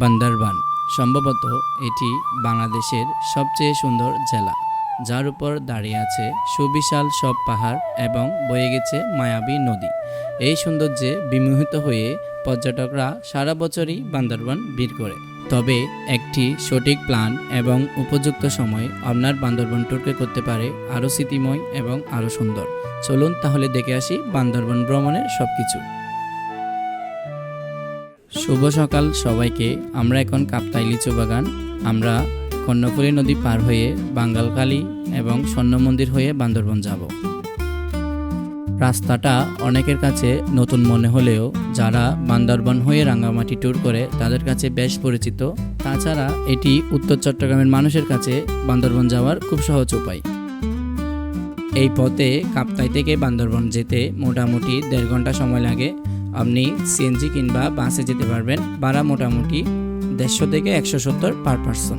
বান্দারবান। সম্ভবত এটি বাংলাদেশের সবচেয়ে সুন্দর জেলা, যার উপর দাঁড়িয়ে আছে সুবিশাল সব পাহাড় এবং বয়ে গেছে মায়াবী নদী। এই সৌন্দর্যে বিমোহিত হয়ে পর্যটকরা সারা বছরই বান্দরবান ভিড় করে। তবে একটি সঠিক প্ল্যান এবং উপযুক্ত সময় আপনার বান্দরবান ট্যুরকে করতে পারে আরও স্মৃতিময় এবং আরও সুন্দর। চলুন তাহলে দেখে আসি বান্দরবান ভ্রমণের সব কিছু শুভ সকাল সবাইকে। আমরা এখন কাপ্তাই লিচু বাগান। আমরা কর্ণফুলী নদী পার হয়ে বাঙ্গালকালী এবং স্বর্ণ মন্দির হয়ে বান্দরবন যাব। রাস্তাটা অনেকের কাছে নতুন মনে হলেও যারা বান্দরবন হয়ে রাঙ্গামাটি ট্যুর করে তাদের কাছে বেশ পরিচিত। তাছাড়া এটি উত্তর চট্টগ্রামের মানুষের কাছে বান্দরবন যাওয়ার খুব সহজ উপায়। এই পথে কাপ্তাই থেকে বান্দরবন যেতে মোটামুটি দেড় ঘণ্টা সময় লাগে। আপনি সিএনজি কিংবা বাসে যেতে পারবেন, ভাড়া মোটামুটি দেড়শো থেকে একশো সত্তর পার পার্সন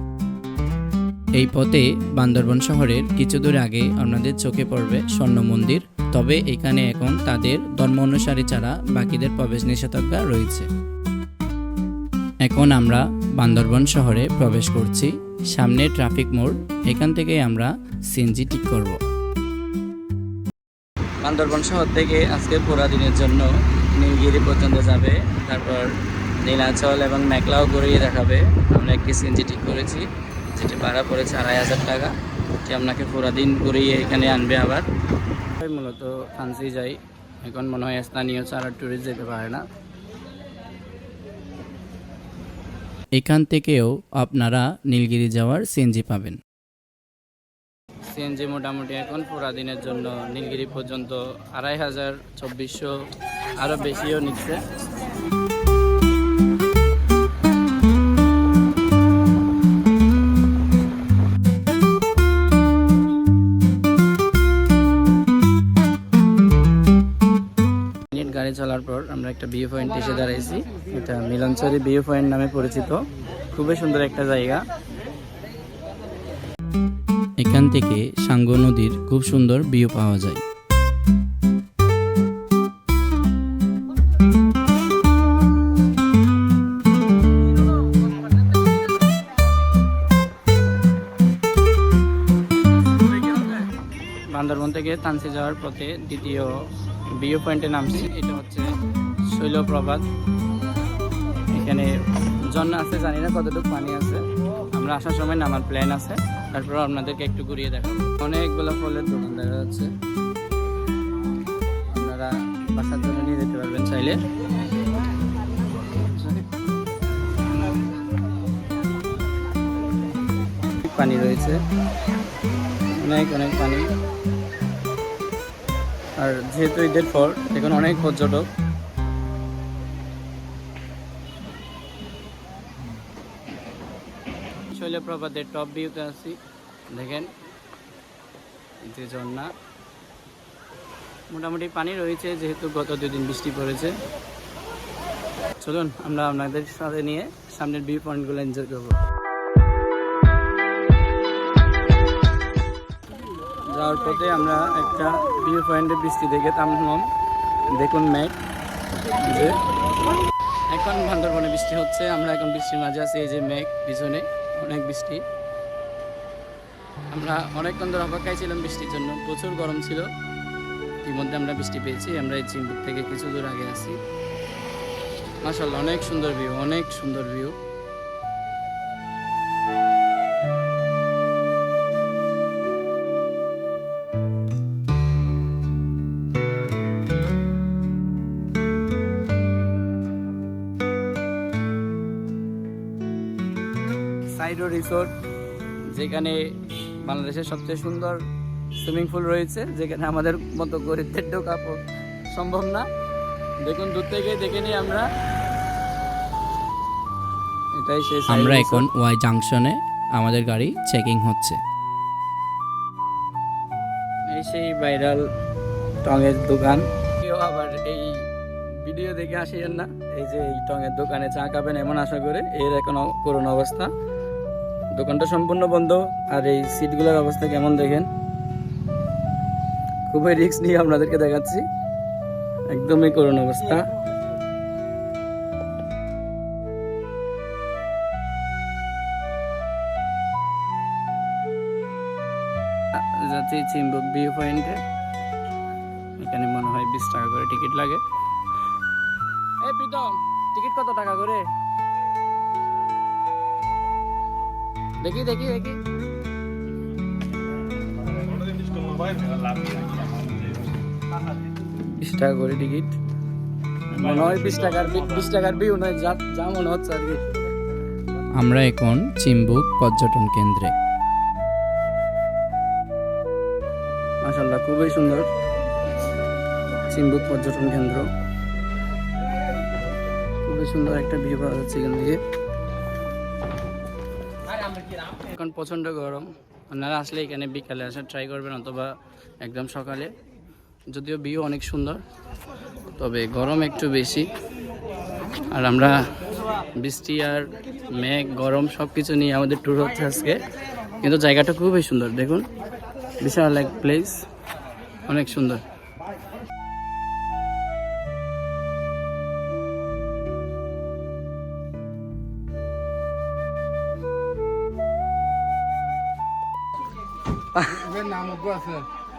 এই পথে বান্দরবন শহরের কিছু দূর আগে আপনাদের চোখে পড়বে স্বর্ণ মন্দির, তবে এখানে এখন তাদের ধর্ম অনুসারী ছাড়া বাকিদের প্রবেশ নিষেধাজ্ঞা রয়েছে। এখন আমরা বান্দরবন শহরে প্রবেশ করছি, সামনে ট্রাফিক মোড়, এখান থেকে আমরা সিএনজি ঠিক করব। বান্দরবন শহর থেকে আজকে পুরা দিনের জন্য নীলগিরি পর্যন্ত যাবে, তারপর নীলাচল এবং মেঘলাও ঘুরিয়ে দেখাবে। আমরা একটি সিএনজি ঠিক করেছি, যেটি ভাড়া পড়েছে আড়াই হাজার টাকা। যে আপনাকে পুরা দিন ঘুরিয়ে এখানে আনবে আবার। মূলত ফান্সি যাই। এখন মনে হয় স্থানীয় ছাড়া ট্যুরিস্ট যেতে পারে না। এখান থেকেও আপনারা নীলগিরি যাওয়ার সিএনজি পাবেন। সিএনজি মোটামুটি এখন পুরা দিনের জন্য। নীলগিরি পর্যন্ত আড়াই হাজার চব্বিশশো আরও বেশিও নিচ্ছে। গাড়ি চলার পর আমরা একটা ভিউ পয়েন্ট এসে দাঁড়াইছি। এটা মিলনচরি ভিউ পয়েন্ট নামে পরিচিত। খুবই সুন্দর একটা জায়গা। থেকে সাঙ্গ নদীর খুব সুন্দর ভিউ পাওয়া যায়। বান্দরবন থেকে তানসি যাওয়ার পথে দ্বিতীয় ভিউ পয়েন্টে নামছি। এটা হচ্ছে শৈলপ্রপাত। এখানে ঝর্ণা আছে, জানি না কতটুকু পানি আছে। আমরা আসার সময় নামার প্ল্যান আছে। তারপর আপনাদেরকে একটু ঘুরিয়ে দেখাবো। অনেকগুলো ফলের দোকান দেখা যাচ্ছে। আপনারা বাসার জন্য নিয়ে যেতে পারবেন চাইলে। পানি রয়েছে। অনেক অনেক পানি। আর যেহেতু ঈদের পর এখন অনেক পর্যটক। শৈলপ্রপাতের টপ ভিউতে আছি। দেখেন যে ঝর্ণা মোটামুটি পানি রয়েছে, যেহেতু গত দুই দিন বৃষ্টি পড়েছে। চলুন, আমরা আপনাদের সাথে নিয়ে সামনের ভিউ পয়েন্টগুলো এনজয় করব। যাওয়ার পথে আমরা একটা ভিউ পয়েন্টের বৃষ্টি দেখে থামলাম। দেখুন মেঘ যে এখন বান্দরবনে বৃষ্টি হচ্ছে, আমরা এখন বৃষ্টির মাঝে আছি, এই যে মেঘ পিছনে। অনেক বৃষ্টি। আমরা অনেকক্ষণ ধরে অপেক্ষায় ছিলাম বৃষ্টির জন্য, প্রচুর গরম ছিল। ইতিমধ্যে আমরা বৃষ্টি পেয়েছি, আমরা এই চিম্বুক থেকে কিছু দূর আগে আছি। মাসাল্লাহ অনেক সুন্দর ভিউ অনেক সুন্দর ভিউ সাইডো রিসোর্ট যেখানে বাংলাদেশের সবচেয়ে সুন্দর সুইমিং পুল রয়েছে যেখানে আমাদের মতো গরিবদের ঢোকা সম্ভব না। দেখুন দূর থেকে দেখে নিই আমরা। এটাই সেই আমরা এখন ওয়াই জাংশনে আমাদের গাড়ি চেকিং হচ্ছে। এই সেই ভাইরাল টঙের দোকান। কেউ আবার এই ভিডিও দেখে আসেন না। এই যে এই টঙের দোকানে চা খাবেন এমন আশা করে এর এখন করুণ অবস্থা। দোকানটা সম্পূর্ণ বন্ধ, আর এই সিটগুলোর অবস্থা কেমন দেখেন? খুবই রিক্স নিয়ে আপনাদেরকে দেখাচ্ছি। একদমই করুন অবস্থা। যাচ্ছি চিম্বুক ভিউ পয়েন্টে এখানে মনে হয় বিশ টাকা করে টিকিট লাগে। এই প্রীতম টিকিট কত টাকা করে? দেখি দেখি দেখি। বিশ টাকা করে টিকিট। মনে হয় বিশ টাকার বিশ টাকার বিউ নয় যা যা মনে হচ্ছে আর কি। আমরা এখন চিম্বুক পর্যটন কেন্দ্রে। মাশাল্লাহ খুবই সুন্দর চিম্বুক পর্যটন কেন্দ্র। খুবই সুন্দর একটা ভিউ পাওয়া যাচ্ছে এখান থেকে। এখন প্রচণ্ড গরম। আপনারা আসলে এখানে বিকালে আসার ট্রাই করবেন অথবা একদম সকালে। যদিও ভিউ অনেক সুন্দর, তবে গরম একটু বেশি। আর আমরা বৃষ্টি আর মেঘ, গরম সব কিছু নিয়ে আমাদের ট্যুর হচ্ছে আজকে। কিন্তু জায়গাটা খুবই সুন্দর, দেখুন। বিশাল এক প্লেস অনেক সুন্দর।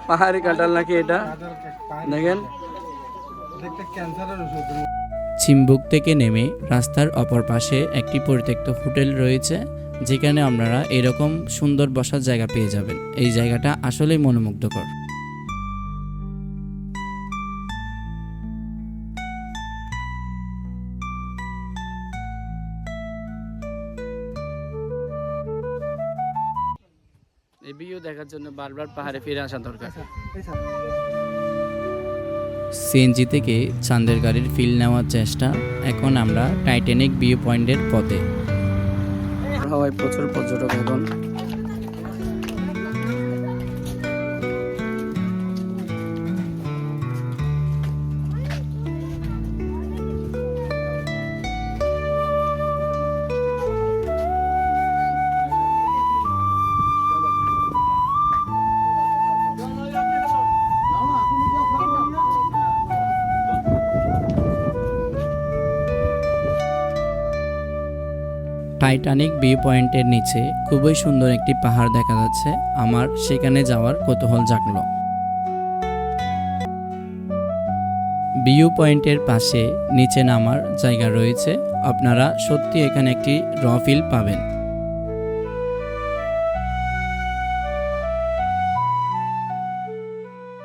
পাহাড়ি কাঁঠাল নাকি এটা? দেখেন। দেখতে ক্যান্সারের ওষুধ। চিম্বুক থেকে নেমে রাস্তার অপর পাশে একটি পরিত্যক্ত হোটেল রয়েছে যেখানে আপনারা এরকম সুন্দর বসার জায়গা পেয়ে যাবেন। এই জায়গাটা আসলেই মনোমুগ্ধকর। এই ভিউ দেখার জন্য বারবার পাহাড়ে ফিরে আসা দরকার। সিএনজি থেকে চান্দের গাড়ির ফিল নেওয়ার চেষ্টা এখন আমরা টাইটানিক ভিউ পয়েন্টের পথে। হাওয়ায় প্রচুর পর্যটক এখন টাইটানিক ভিউ পয়েন্টের নিচে খুবই সুন্দর একটি পাহাড় দেখা যাচ্ছে। আমার সেখানে যাওয়ার কৌতূহল জাগলো। ভিউ পয়েন্টের পাশে নিচে নামার জায়গা রয়েছে। আপনারা সত্যি এখানে একটি র ফিল পাবেন।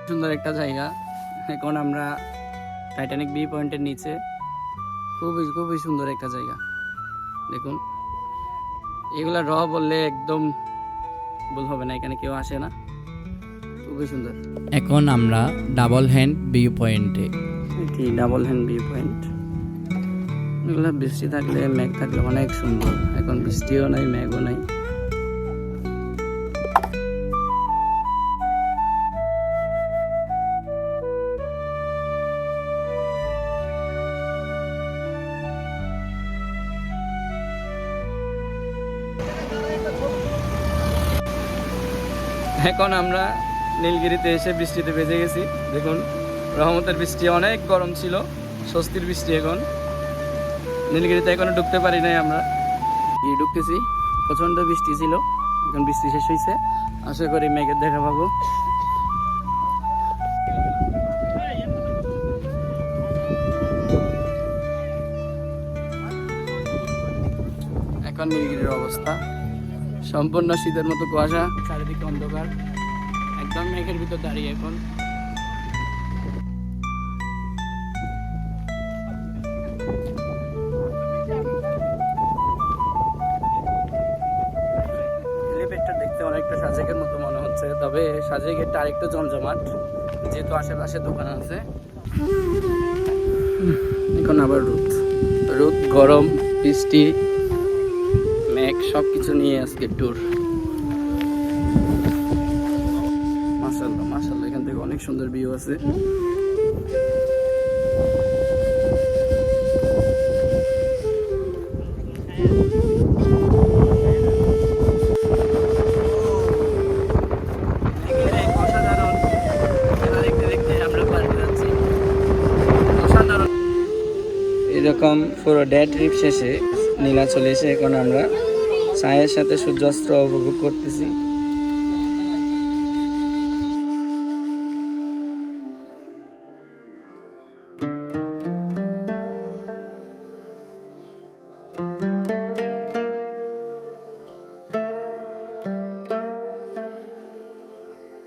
সুন্দর একটা জায়গা। এখন আমরা টাইটানিক ভিউ পয়েন্টের নিচে। খুবই খুবই সুন্দর একটা জায়গা। দেখুন। এগুলা র বললে একদম ভুল হবে না এখানে কেউ আসে না। খুবই সুন্দর। এখন আমরা ডাবল হ্যান্ড ভিউ পয়েন্টে এটি ডাবল হ্যান্ড ভিউ পয়েন্ট এগুলা বৃষ্টি থাকলে মেঘ থাকলে অনেক সুন্দর। এখন বৃষ্টিও নাই মেঘও নাই। এখন আমরা নীলগিরিতে এসে বৃষ্টিতে ভেজে গেছি। দেখুন, রহমতের বৃষ্টি, অনেক গরম ছিল, স্বস্তির বৃষ্টি এখন। নীলগিরিতে এখনও ঢুকতে পারি নাই আমরা। গিয়ে ঢুকতেছি, প্রচণ্ড বৃষ্টি ছিল, এখন বৃষ্টি শেষ হয়েছে আশা করি মেঘের দেখা পাবো। এখন নীলগিরির অবস্থা। সম্পূর্ণ শীতের মতো কুয়াশা। চারিদিকে অন্ধকার। একদম মেঘের ভিতর দাঁড়িয়ে এখন। অনেকটা সাজেকের মতো মনে হচ্ছে তবে সাজেকেরটা আরেকটু জমজমাট যেহেতু আশেপাশে দোকান আছে। এখন আবার রোদ। রোদ গরম বৃষ্টি মেঘ সব কিছু নিয়ে আজকে ট্যুর মাসাল্লাহ মাসাল্লাহ এখান থেকে অনেক সুন্দর ভিউ আছে। এরকম পুরো ডে ট্রিপ শেষে নীলা চলে এসে এখন আমরা চায়ের সাথে সূর্যাস্ত উপভোগ করতেছি।